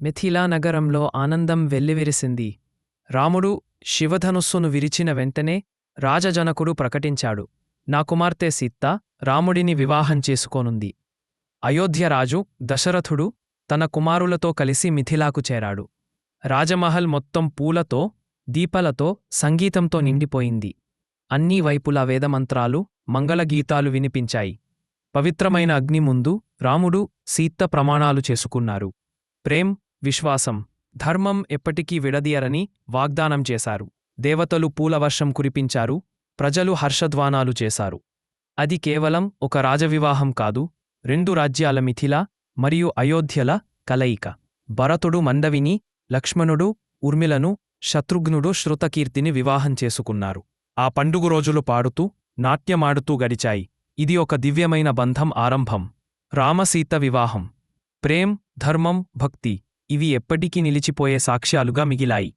మిథిలా నగరంలో ఆనందం వెల్లివిరిసింది. రాముడు శివధనుస్సును విరిచిన వెంటనే రాజజనకుడు ప్రకటించాడు. నా కుమార్తె సీత రాముడిని వివాహం చేసుకోనుంది. అయోధ్యరాజు దశరథుడు తన కుమారులతో కలిసి మిథిలాకు చేరాడు. రాజమహల్ మొత్తం పూలతో దీపలతో సంగీతంతో నిండిపోయింది. అన్ని వైపులా వేదమంత్రాలు మంగళగీతాలు వినిపించాయి. పవిత్రమైన అగ్ని ముందు రాముడు సీత ప్రమాణాలు చేసుకున్నారు. ప్రేమ్ విశ్వాసం. ధర్మం ఎప్పటికీ విడదీయరని వాగ్దానం చేశారు. దేవతలు పూలవర్షం కురిపించారు. ప్రజలు హర్షధ్వానాలు చేశారు. అది కేవలం ఒక రాజవివాహం కాదు. రెండు రాజ్యాల మిథిల మరియు అయోధ్యల కలయిక. భరతుడు మండవిని లక్ష్మణుడు ఉర్మిలను శత్రుఘ్నుడు శృతకీర్తిని వివాహం చేసుకున్నారు. ఆ పండుగ రోజులు పాడుతూ నాట్యమాడుతూ గడిచాయి. ఇది ఒక దివ్యమైన బంధం ఆరంభం. రామసీత వివాహం. ప్రేమ్ ధర్మం భక్తి. ఇవి ఎప్పటికీ నిలిచిపోయే సాక్ష్యాలుగా మిగిలాయి.